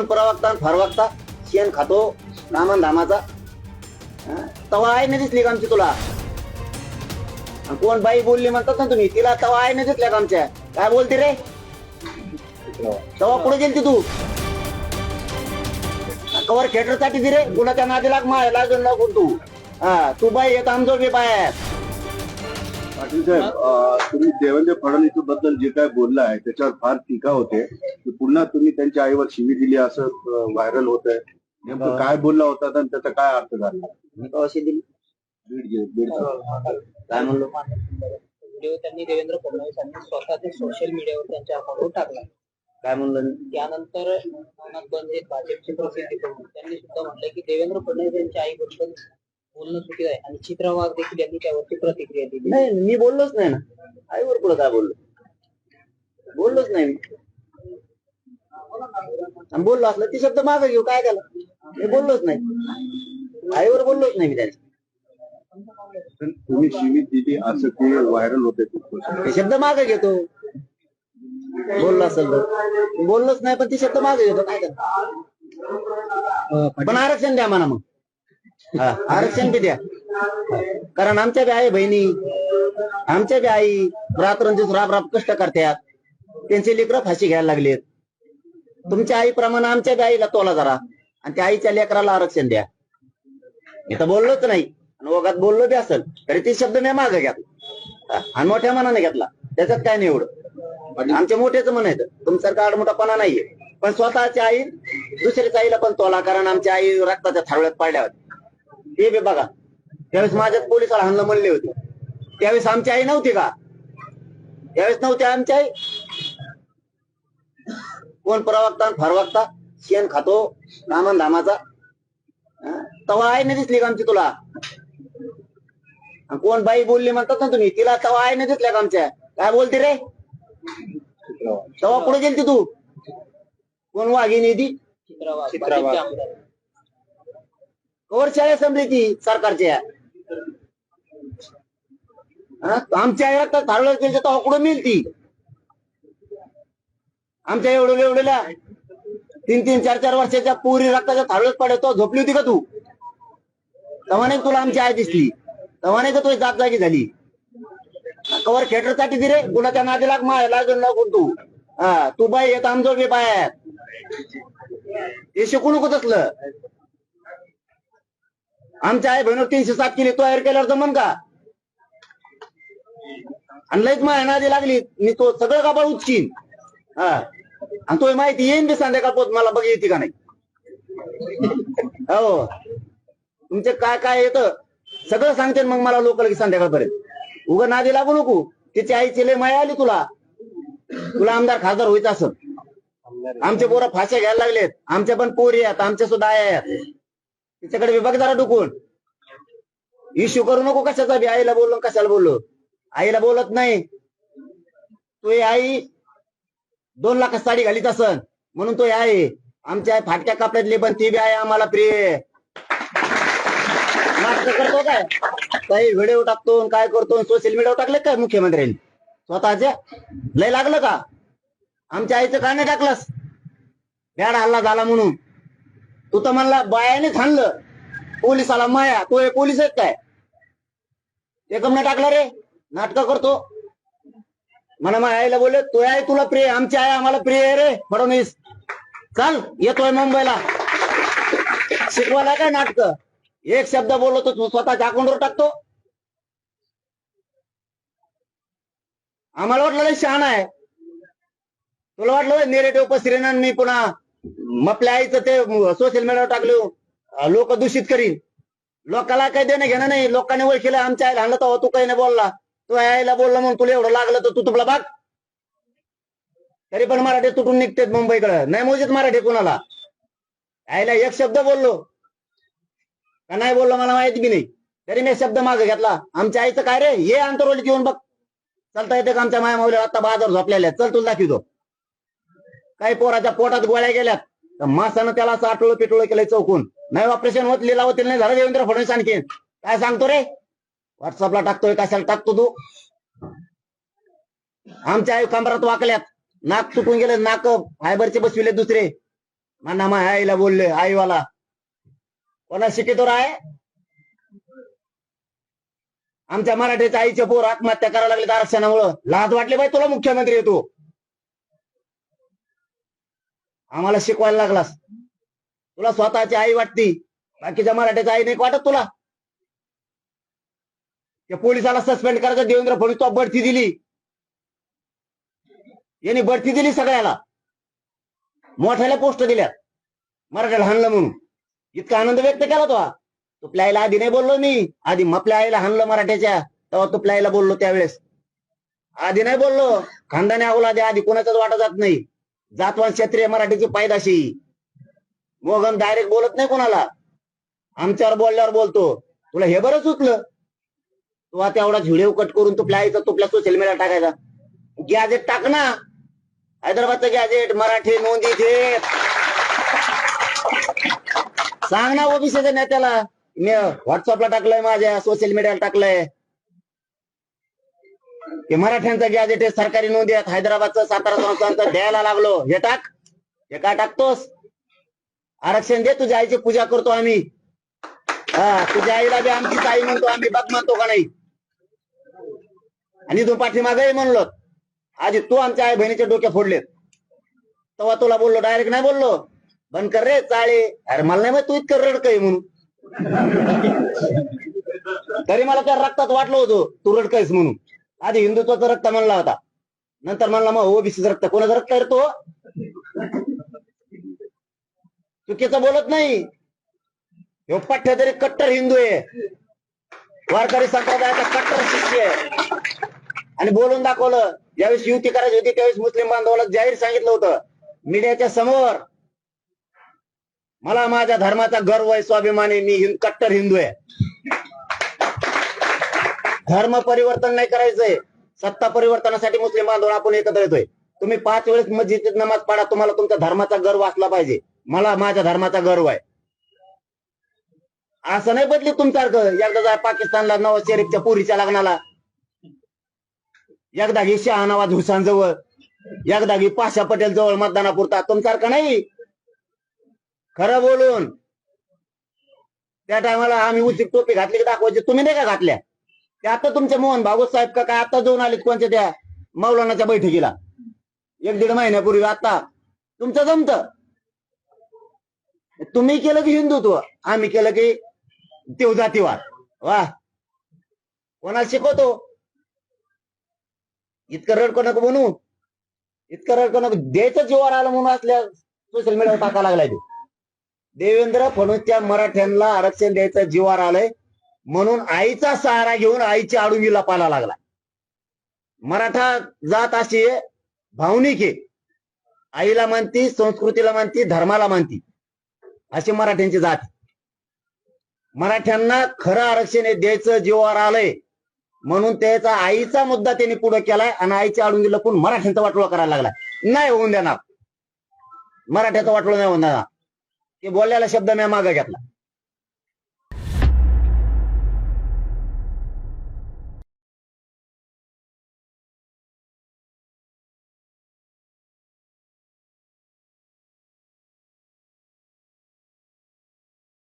कोण प्रवक्ता फरवक्ता शेण खातो रामान धामाचा. तवा आहे ना दिसली का आमची तुला? आणि कोण बाई बोलली म्हणतात ना तुम्ही तिला तवा आहे ना दिसल्या का आमच्या? काय बोलते रे? तवा पुढे गेलती तू? कवर थिएटरसाठी दिरे कुणाच्या नादी लाग माय लागून लागून तू. हा तू बाई येत आमजो बी बाहेर पाटील साहेब तुम्ही देवेंद्र फडणवीसबद्दल जे काय बोलला आहे त्याच्यावर फार टीका होते. की पुन्हा तुम्ही त्यांच्या आईवर शिवी दिली असं व्हायरल होत आहे नेमकं काय बोलला होता आणि त्याचा काय अर्थ झाला? अशी दिली. काय म्हणलो व्हिडिओ त्यांनी देवेंद्र फडणवीसांनी स्वतःच्या सोशल मीडियावर त्यांच्या अकाउंटवर टाकला. काय म्हणलो? त्यानंतर भाजपची प्रसिद्धी करून त्यांनी सुद्धा म्हटलंय की देवेंद्र फडणवीस यांच्या आईबद्दल बोलणं चुकीचं आहे. आणि चित्रा वाघ देखील यांनी त्यावरती प्रतिक्रिया दिली. नाही मी बोललोच नाही ना. आईवर पुढे काय बोललो? बोललोच नाही मी. आणि बोललो असलं ते शब्द मागे घेऊ काय त्याला? मी बोललोच नाही. आईवर बोललोच नाही मी त्याच्या पण तुम्ही शिवी दिली असं ते व्हायरल होते ते शब्द मागे घेतो. बोललो असेल तर. बोललोच नाही पण ते शब्द मागे घेतो. काय त्याला? पण आरक्षण द्या म्हणा मग. हा. आरक्षण बी द्या. कारण आमच्या बी आई बहिणी आमच्या बी आई रात्रंदिवस राब राब कष्ट करतात. त्यांचे लेकरं फाशी घ्यायला लागलेत. तुमच्या आईप्रमाणे आमच्या बी आईला तोला जरा आणि त्या आईच्या लेकराला आरक्षण द्या. मी तर बोललोच नाही. आणि ओघात बोललो बी असेल तरी ते शब्द मी मागे घेतला. आणि मोठ्या मनाने घेतला. त्याच्यात काय नाही एवढं. आमच्या मोठ्याच म्हणायचं तुमच्यासारखा आडमोठापणा नाहीये. पण स्वतःच्या आई दुसऱ्याच्या आईला पण तोला कारण आमच्या आई रक्ताच्या थाळव्यात पडल्या होत्या ते बी बघा. त्यावेळेस माझ्यात पोलिसाला हाणलं म्हणले होते. त्यावेळेस आमची आई नव्हती का? त्यावेळेस नव्हती आमची आई. कोण प्रवक्ता आणि फरवक्ता? शेण खातो रामन धामाचा. तवा आई नाही दिसली का आमची तुला? कोण बाई बोलली म्हणतात ना तुम्ही तिला तवा आई नाही दिसल्या का आमच्या? काय बोलते रे? तवा पुढे गेलती तू? कोण वाघिनी ती चित्रा वाघ चित्रा वाघ. भाजपचे आमदार कवर शाळा समृद्धी सरकारच्या आमच्या आई रक्तात थारवलं गेलं तर कुठं मिळती ती. आमच्या एवढं एवढ्याला तीन तीन चार चार वर्षाच्या पुरी रक्ताच्या थारवत पडतो. झोपली होती का तू? तेव्हा नाही तुला आमची आई दिसली. तेव्हा नाही का तुझी जात जागी झाली. कवर थिएटरसाठी दिरे कुणाच्या नादी लाग माय लागून लागून तू. हा तू बाई येत आमजो बी बाय हे शिकू नको तसलं. आमच्या आई बहिणीवर तीनशे सात केली तो तयार केल्यावर जमन का? आणि लईच माझ्या नादी लागली. मी तो सगळं काबाळ उचकीन. हा. आणि तो माहिती येईन बी संध्याकाळ पोत मला बघ येते का नाही? हो. तुमचे काय काय येतं? सगळं सांगते मग मला लोक की संध्याकाळपर्यंत. उगा नादी लागू नको. तिची आईची लय माया आली तुला. तुला आमदार खासदार व्हायचं असं आमचे पोरं फाश्या घ्यायला लागलेत. आमच्या पण पोरी आहेत. आमच्या सुद्धा आया आहेत. तिच्याकडे विभाग जरा डुकून इश्यू करू नको कशाचा बी. आईला बोललो कशाला बोललो? आईला बोलत नाही. तू आई दोन लाख साडी घालीत असन. म्हणून तो आई आहे आमच्या आई फाटक्या कापड्यातली पण ती बी आहे आम्हाला प्रिय. नाटक करतो काय? काही व्हिडिओ टाकतो आणि काय करतो सोशल मीडियावर टाकले काय मुख्यमंत्र्यांनी? स्वतःच्या लय लागलं का? आमच्या आईचं का नाही टाकलंस. बॅड हल्ला झाला म्हणून. तू तर म्हणला बायाने थांबलं पोलिसाला माया तो हे पोलीस आहेत काय? ते नाही टाकला रे नाटक करतो. मला माझ्या आईला बोलले तो आहे तुला प्रिय आमची आई आम्हाला प्रिय आहे रे फडणवीस. चल येतोय मुंबईला. शिकवायला काय नाटक. एक शब्द बोललो तर तू स्वतःच्या अकाउंटवर टाकतो. आम्हाला वाटलं लय शहाणा आहे. तुला वाटलं नेरेटिव्ह पसरेन मी पुन्हा मपल्या आईचं ते सोशल मीडियावर टाकलं. लोक दूषित करीन. लोकाला काही देणं घेणं नाही. लोकांनी ओळखीला आमच्या आईला हाणलं तेव्हा तू काही नाही बोलला. तू आईला बोलला म्हणून तुला एवढं लागलं तर तू तुला बघ. तरी पण मराठी तुटून निघतेत मुंबईकडे. नाही मोजीत मराठी कुणाला. आईला एक शब्द बोललो. का नाही बोललो मला माहीत बी नाही. तरी मी शब्द मागे घेतला. आमच्या आईचं काय रे? ये आंतरवलीत येऊन बघ. चलता येते का आमच्या माया माऊल्या आता बाजार झोपलेल्या चल तुला दाखवतो. काही पोराच्या पोटात गोळ्या गेल्यात. तर मासानं त्याला आटोळ पिटोळ केलंय चौकून. नाही ऑपरेशन होत लिलावतील नाही झालं देवेंद्र फडणवीस आणखी. काय सांगतो रे? व्हॉट्सअपला टाकतोय कशाला टाकतो तू? आमच्या आई कमरात वाकल्यात. नाक तुटून गेले नाक फायबरचे बसविले दुसरे. म्हणा माझ्या आईला बोलले आईवाला. कोणा शिकितो राय? आमच्या मराठीच्या आईचे पोर आत्महत्या करायला लागले आरक्षणामुळं. लाज वाटले बाई तुला मुख्यमंत्री येतो आम्हाला शिकवायला लागलास. तुला स्वतःची आई वाटती. बाकीच्या मराठीच्या आई नाही वाटत तुला. त्या पोलिसाला सस्पेंड करायचं देवेंद्र फडणवीस तो बढती दिली. यांनी बढती दिली सगळ्याला. मोठ्याला पोस्ट दिल्या मराठ्याला हाणलं म्हणून. इतका आनंद व्यक्त केला तो हा. तुपल्या आईला आधी नाही बोललो मी. आधी मपल्या आईला हाणलं मराठ्याच्या. तेव्हा तुपल्या आईला बोललो त्यावेळेस. आधी नाही बोललो. खानदानी अवलादे आधी कोणाचाच वाटा जात नाही. जातवान क्षत्रिय मराठीची पायदाशी. मोगन डायरेक्ट बोलत नाही कोणाला. आमच्यावर बोलल्यावर बोलतो. तुला हे बरं सुचलं? तू आता एवढा व्हिडिओ कट करून तुपल्या आईचा तुपल्या सोशल मीडिया टाकायचा. गॅजेट टाक ना. हैदराबादचं गॅजेट मराठी नोंदी घे. सांग ना ओबीसीच्या नेत्याला. मी व्हॉट्सअपला टाकलंय माझ्या सोशल मीडियाला टाकलंय. हे मराठ्यांचं गॅजेट आहे सरकारी नोंदी आहेत हैदराबादचं सातारा संस्थांचं द्यायला लागलो. हे टाक. हे का टाकतोस? आरक्षण दे तुझ्या आईची पूजा करतो आम्ही. हा तुझ्या आईला बी आमचीच आई म्हणतो आम्ही बघ म्हणतो का नाही? आणि तू पाठीमागही म्हणलो. आधी तू आमच्या आई बहिणीचे डोके फोडलेत. तेव्हा तुला बोललो डायरेक्ट नाही बोललो. बंद कर रे चाळे. अरे मला नाही माहीत तू इतकं रडक आहे म्हणून. तरी मला त्या रक्तात वाटलं होतं तू रडकयस म्हणून. आधी हिंदुत्वाचं रक्त म्हणला होता. नंतर म्हणला मग ओबीसीचं रक्त. कोणाचं रक्त आहे तो? चुकीचं बोलत नाही. ह्यो पठ्य तरी कट्टर हिंदू आहे. वारकरी संप्रदायाचा कट्टर शिष्य आहे. आणि बोलून दाखवलं. ज्यावेळेस युती करायची होती त्यावेळेस मुस्लिम बांधवाला जाहीर सांगितलं होतं. मीडियाच्या समोर मला माझ्या धर्माचा गर्व आहे स्वाभिमान आहे मी कट्टर हिंदू आहे. धर्म परिवर्तन नाही करायचंय. सत्ता परिवर्तनासाठी मुस्लिम बांधव आपण एकत्र येतोय. तुम्ही पाच वेळेस मस्जिदीत नमाज पाडा तुम्हाला तुमच्या धर्माचा गर्व असला पाहिजे. मला माझ्या धर्माचा गर्व आहे. असं नाही बदली तुमच्यासारखं. एकदा जा पाकिस्तानला नवाज शरीफच्या पुरीच्या लग्नाला. एकदा घे शहानवाज हुसान जवळ एकदा घे पाशा पटेल जवळ मतदानापुरता. तुमच्यासारखं नाही. खरं बोलून. त्या टायमाला आम्ही उचित टोपी घातली की दाखवायची. तुम्ही नाही का घातल्या? ते आता तुमच्या मोहन भागवत साहेब का काय? आता जाऊन आलेत कोणत्या त्या मौलानाच्या बैठकीला? एक दीड महिन्यापूर्वी आता. तुमचं जमत? तुम्ही केलं की हिंदुत्व आम्ही केलं की देव जातीवाद वा. कोणाला शिकवतो? इतकं रडको नको म्हणू? इतकं रडको नको द्यायचं जीवावर आलं म्हणून असल्या सोशल मीडियावर टाका लागलाय ते. देवेंद्र फडणवीसच्या मराठ्यांना आरक्षण द्यायचं जीवावर आलंय. म्हणून आईचा सहारा घेऊन आईची आडुंगीला लपायला लागला. मराठा जात अशी भावनिक आहे. आईला मानती संस्कृतीला मानती धर्माला मानती अशी मराठ्यांची जात मराठ्यांना खरं आरक्षण हे द्यायचं जीवावर आलंय. म्हणून त्याचा आईचा मुद्दा त्यांनी पुढे केलाय आणि आईच्या आडून लपून मराठ्यांचा वाटोळा करायला लागलाय. नाही होऊन देणार. मराठ्याचा वाटोळा नाही होऊन देणार. ते बोललेला शब्द मी मागे घेतला.